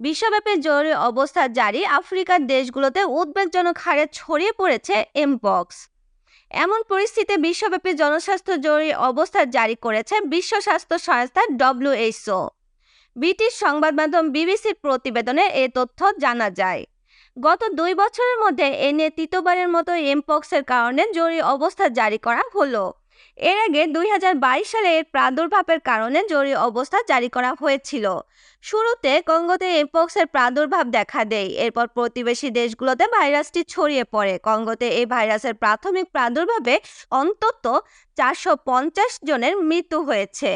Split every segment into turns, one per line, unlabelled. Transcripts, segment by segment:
বিশ্বব্যাপী জরুরি অবস্থা জারি আফ্রিকার দেশগুলোতে উদ্বেগজনক হারে ছড়িয়ে পড়েছে এমপক্স এমন পরিস্থিতিতে বিশ্বব্যাপী জনস্বাস্থ্য জরুরি অবস্থা জারি করেছে বিশ্ব স্বাস্থ্য সংস্থা ডব্লিউএইচও ব্রিটিশ সংবাদ মাধ্যম বিবিসির প্রতিবেদনে এ তথ্য জানা যায়। গত দুই বছরের মধ্যে এ নিয়ে তৃতীয়বারের মতো এমপক্সের কারণে জরুরি অবস্থা জারি করা হলো। এর আগে দুই হাজার বাইশ সালে এর প্রাদুর্ভাবের কারণে জরুরি অবস্থা জারি করা হয়েছিল। শুরুতে কঙ্গোতে এমপক্সের প্রাদুর্ভাব দেখা দেয়। এরপর প্রতিবেশী দেশগুলোতে ভাইরাসটি ছড়িয়ে পড়ে। কঙ্গোতে এই ভাইরাসের প্রাথমিক প্রাদুর্ভাবে অন্তত চারশো পঞ্চাশ জনের মৃত্যু হয়েছে।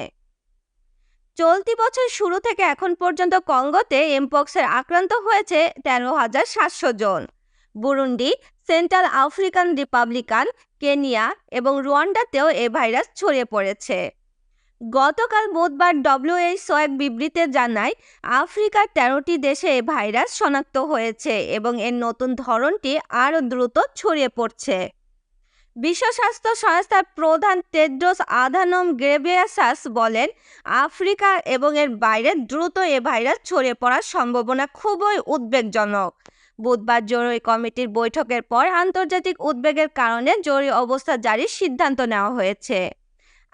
চলতি বছর শুরু থেকে এখন পর্যন্ত কঙ্গোতে এমপক্সের আক্রান্ত হয়েছে তেরো হাজার সাতশো জন। Burundi Central African Republican Kenya এবং রুয়ান্ডাতেও এ ভাইরাস ছড়িয়ে পড়েছে। গতকাল বুধবার ডব্লিউএইচও এক বিবৃতিতে জানায়, আফ্রিকার তেরোটি দেশে এ ভাইরাস শনাক্ত হয়েছে এবং এর নতুন ধরনটি আরও দ্রুত ছড়িয়ে পড়ছে। বিশ্ব স্বাস্থ্য সংস্থার প্রধান টেড্রোস আধানম গ্রেবিয়াসাস বলেন, আফ্রিকা এবং এর বাইরে দ্রুত এ ভাইরাস ছড়িয়ে পড়ার সম্ভাবনা খুবই উদ্বেগজনক। বুধবার জরুরি কমিটির বৈঠকের পর আন্তর্জাতিক উদ্বেগের কারণে জরুরি অবস্থা জারির সিদ্ধান্ত নেওয়া হয়েছে।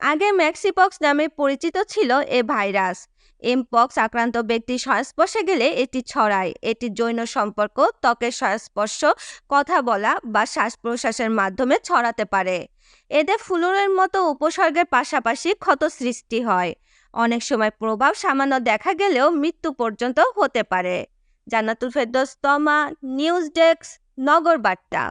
আগে ম্যাক্সিপক্স নামে পরিচিত ছিল এ ভাইরাস। এমপক্স আক্রান্ত ব্যক্তির সংস্পর্শে গেলে এটি ছড়ায়। এটি জৈন সম্পর্ক, ত্বকের সংস্পর্শ, কথা বলা বা শ্বাস প্রশ্বাসের মাধ্যমে ছড়াতে পারে। এতে ফ্লুরের মতো উপসর্গের পাশাপাশি ক্ষত সৃষ্টি হয়। অনেক সময় প্রভাব সামান্য দেখা গেলেও মৃত্যু পর্যন্ত হতে পারে। জান্নাতুল ফেরদৌস তমা নিউজ ডেস্ক নগর বার্তা